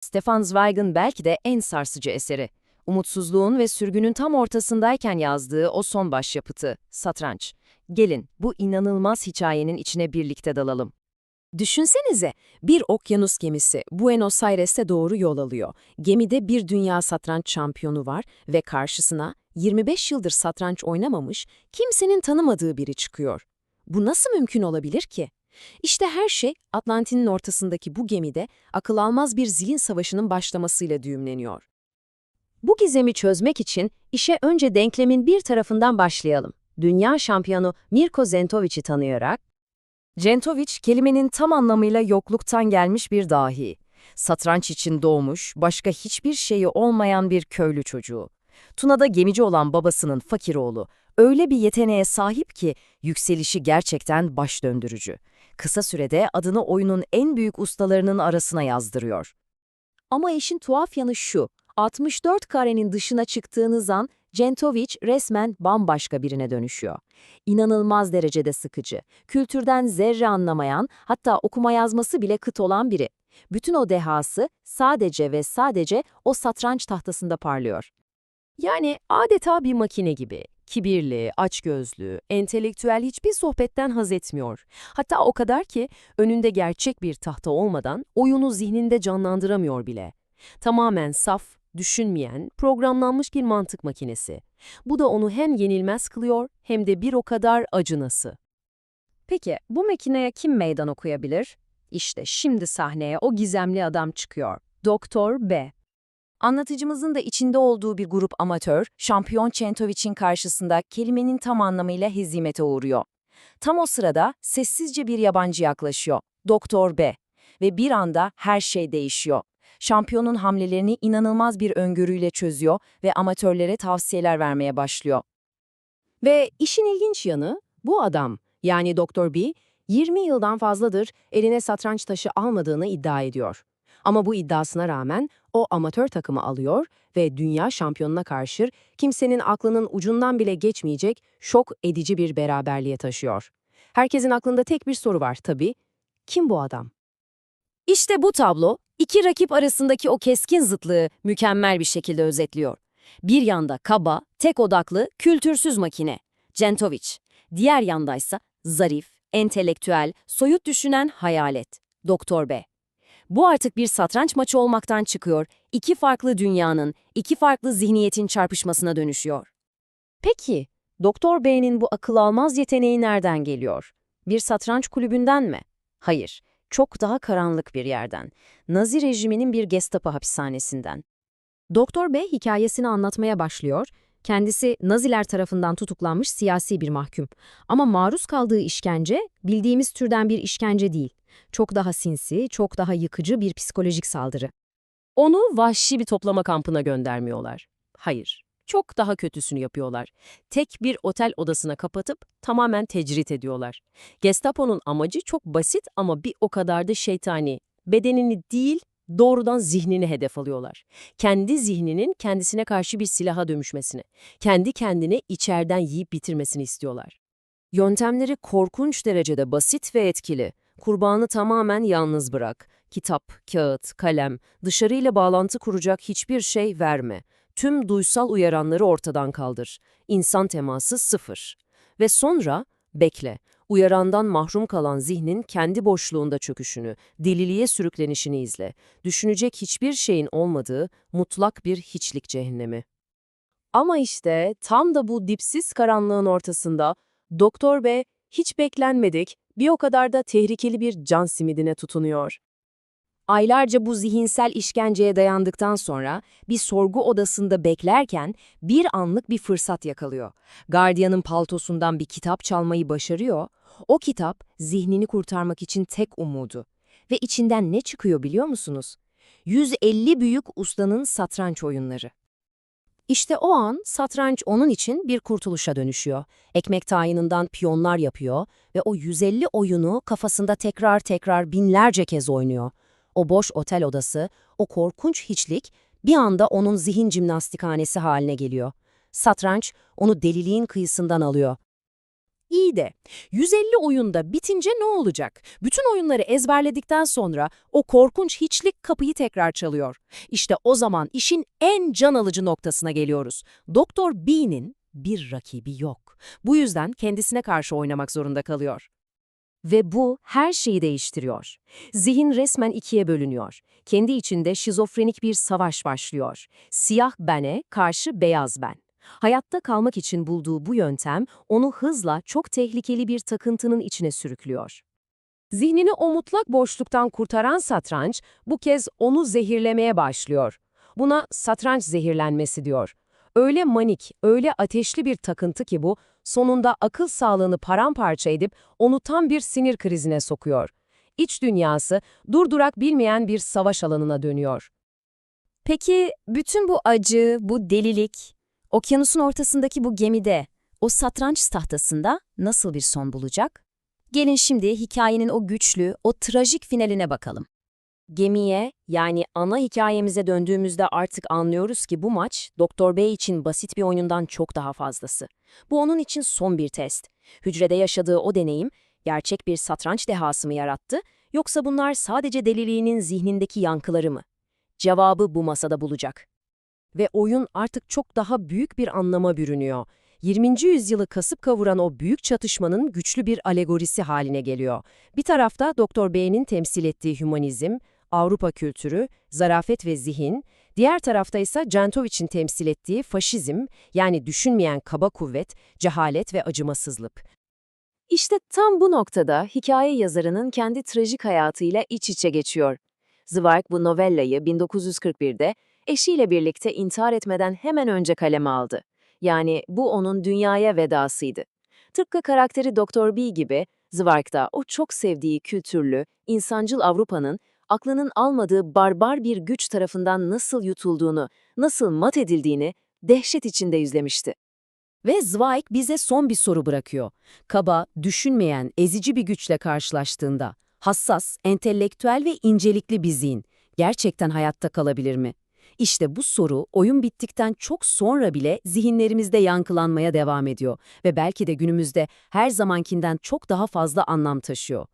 Stefan Zweig'ın belki de en sarsıcı eseri. Umutsuzluğun ve sürgünün tam ortasındayken yazdığı o son başyapıtı, Satranç. Gelin, bu inanılmaz hikayenin içine birlikte dalalım. Düşünsenize, bir okyanus gemisi Buenos Aires'e doğru yol alıyor. Gemide bir dünya satranç şampiyonu var ve karşısına 25 yıldır satranç oynamamış, kimsenin tanımadığı biri çıkıyor. Bu nasıl mümkün olabilir ki? İşte her şey Atlantin'in ortasındaki bu gemide akıl almaz bir zihin savaşının başlamasıyla düğümleniyor. Bu gizemi çözmek için işe önce denklemin bir tarafından başlayalım. Dünya şampiyonu Mirko Zentovic'i tanıyarak, Zentovic kelimenin tam anlamıyla yokluktan gelmiş bir dahi. Satranç için doğmuş, başka hiçbir şeyi olmayan bir köylü çocuğu. Tuna'da gemici olan babasının fakir oğlu. Öyle bir yeteneğe sahip ki yükselişi gerçekten baş döndürücü. Kısa sürede adını oyunun en büyük ustalarının arasına yazdırıyor. Ama işin tuhaf yanı şu, 64 karenin dışına çıktığınız an Centovic resmen bambaşka birine dönüşüyor. İnanılmaz derecede sıkıcı, kültürden zerre anlamayan, hatta okuma yazması bile kıt olan biri. Bütün o dehası sadece ve sadece o satranç tahtasında parlıyor. Yani adeta bir makine gibi. Kibirli, açgözlü, entelektüel hiçbir sohbetten haz etmiyor. Hatta o kadar ki önünde gerçek bir tahta olmadan oyunu zihninde canlandıramıyor bile. Tamamen saf, düşünmeyen, programlanmış bir mantık makinesi. Bu da onu hem yenilmez kılıyor hem de bir o kadar acınası. Peki bu makineye kim meydan okuyabilir? İşte şimdi sahneye o gizemli adam çıkıyor. Doktor B. Anlatıcımızın da içinde olduğu bir grup amatör, şampiyon Çentovic'in karşısında kelimenin tam anlamıyla hezimete uğruyor. Tam o sırada sessizce bir yabancı yaklaşıyor. Doktor B. Ve bir anda her şey değişiyor. Şampiyonun hamlelerini inanılmaz bir öngörüyle çözüyor ve amatörlere tavsiyeler vermeye başlıyor. Ve işin ilginç yanı, bu adam, yani Doktor B, 20 yıldan fazladır eline satranç taşı almadığını iddia ediyor. Ama bu iddiasına rağmen o amatör takımı alıyor ve dünya şampiyonuna karşı kimsenin aklının ucundan bile geçmeyecek şok edici bir beraberliğe taşıyor. Herkesin aklında tek bir soru var tabii. Kim bu adam? İşte bu tablo, iki rakip arasındaki o keskin zıtlığı mükemmel bir şekilde özetliyor. Bir yanda kaba, tek odaklı, kültürsüz makine, Centovic. Diğer yandaysa zarif, entelektüel, soyut düşünen hayalet, Doktor B. Bu artık bir satranç maçı olmaktan çıkıyor, iki farklı dünyanın, iki farklı zihniyetin çarpışmasına dönüşüyor. Peki, Doktor B'nin bu akıl almaz yeteneği nereden geliyor? Bir satranç kulübünden mi? Hayır, çok daha karanlık bir yerden. Nazi rejiminin bir Gestapo hapishanesinden. Doktor B hikayesini anlatmaya başlıyor. Kendisi Naziler tarafından tutuklanmış siyasi bir mahkum. Ama maruz kaldığı işkence bildiğimiz türden bir işkence değil. Çok daha sinsi, çok daha yıkıcı bir psikolojik saldırı. Onu vahşi bir toplama kampına göndermiyorlar. Hayır, çok daha kötüsünü yapıyorlar. Tek bir otel odasına kapatıp tamamen tecrit ediyorlar. Gestapo'nun amacı çok basit ama bir o kadar da şeytani. Bedenini değil, doğrudan zihnini hedef alıyorlar. Kendi zihninin kendisine karşı bir silaha dönüşmesini, kendi kendini içeriden yiyip bitirmesini istiyorlar. Yöntemleri korkunç derecede basit ve etkili. Kurbanı tamamen yalnız bırak. Kitap, kağıt, kalem, dışarıyla bağlantı kuracak hiçbir şey verme. Tüm duysal uyaranları ortadan kaldır. İnsan teması sıfır. Ve sonra bekle. Uyarandan mahrum kalan zihnin kendi boşluğunda çöküşünü, deliliğe sürüklenişini izle. Düşünecek hiçbir şeyin olmadığı mutlak bir hiçlik cehennemi. Ama işte tam da bu dipsiz karanlığın ortasında Doktor B hiç beklenmedik bir o kadar da tehlikeli bir can simidine tutunuyor. Aylarca bu zihinsel işkenceye dayandıktan sonra bir sorgu odasında beklerken bir anlık bir fırsat yakalıyor. Gardiyanın paltosundan bir kitap çalmayı başarıyor. O kitap zihnini kurtarmak için tek umudu. Ve içinden ne çıkıyor biliyor musunuz? 150 büyük ustanın satranç oyunları. İşte o an satranç onun için bir kurtuluşa dönüşüyor. Ekmek tayininden piyonlar yapıyor ve o 150 oyunu kafasında tekrar tekrar binlerce kez oynuyor. O boş otel odası, o korkunç hiçlik bir anda onun zihin jimnastikhanesi haline geliyor. Satranç onu deliliğin kıyısından alıyor. İyi de 150 oyunda bitince ne olacak? Bütün oyunları ezberledikten sonra o korkunç hiçlik kapıyı tekrar çalıyor. İşte o zaman işin en can alıcı noktasına geliyoruz. Doktor B'nin bir rakibi yok. Bu yüzden kendisine karşı oynamak zorunda kalıyor. Ve bu her şeyi değiştiriyor. Zihin resmen ikiye bölünüyor. Kendi içinde şizofrenik bir savaş başlıyor. Siyah bene karşı beyaz ben. Hayatta kalmak için bulduğu bu yöntem onu hızla çok tehlikeli bir takıntının içine sürüklüyor. Zihnini o mutlak boşluktan kurtaran satranç bu kez onu zehirlemeye başlıyor. Buna satranç zehirlenmesi diyor. Öyle manik, öyle ateşli bir takıntı ki bu, sonunda akıl sağlığını paramparça edip onu tam bir sinir krizine sokuyor. İç dünyası durdurak bilmeyen bir savaş alanına dönüyor. Peki bütün bu acı, bu delilik, okyanusun ortasındaki bu gemide, o satranç tahtasında nasıl bir son bulacak? Gelin şimdi hikayenin o güçlü, o trajik finaline bakalım. Gemiye, yani ana hikayemize döndüğümüzde artık anlıyoruz ki bu maç, Doktor Bey için basit bir oyundan çok daha fazlası. Bu onun için son bir test. Hücrede yaşadığı o deneyim, gerçek bir satranç dehası mı yarattı, yoksa bunlar sadece deliliğinin zihnindeki yankıları mı? Cevabı bu masada bulacak. Ve oyun artık çok daha büyük bir anlama bürünüyor. 20. yüzyılı kasıp kavuran o büyük çatışmanın güçlü bir alegorisi haline geliyor. Bir tarafta Doktor B'nin temsil ettiği hümanizm, Avrupa kültürü, zarafet ve zihin, diğer tarafta ise Cantovic'in temsil ettiği faşizm, yani düşünmeyen kaba kuvvet, cehalet ve acımasızlık. İşte tam bu noktada hikaye yazarının kendi trajik hayatıyla iç içe geçiyor. Zweig bu novellayı 1941'de eşiyle birlikte intihar etmeden hemen önce kaleme aldı. Yani bu onun dünyaya vedasıydı. Tıpkı karakteri Doktor B gibi, Zweig da o çok sevdiği kültürlü, insancıl Avrupa'nın aklının almadığı barbar bir güç tarafından nasıl yutulduğunu, nasıl mat edildiğini dehşet içinde yüzlemişti. Ve Zweig bize son bir soru bırakıyor. Kaba, düşünmeyen, ezici bir güçle karşılaştığında, hassas, entelektüel ve incelikli bir zihin gerçekten hayatta kalabilir mi? İşte bu soru oyun bittikten çok sonra bile zihinlerimizde yankılanmaya devam ediyor ve belki de günümüzde her zamankinden çok daha fazla anlam taşıyor.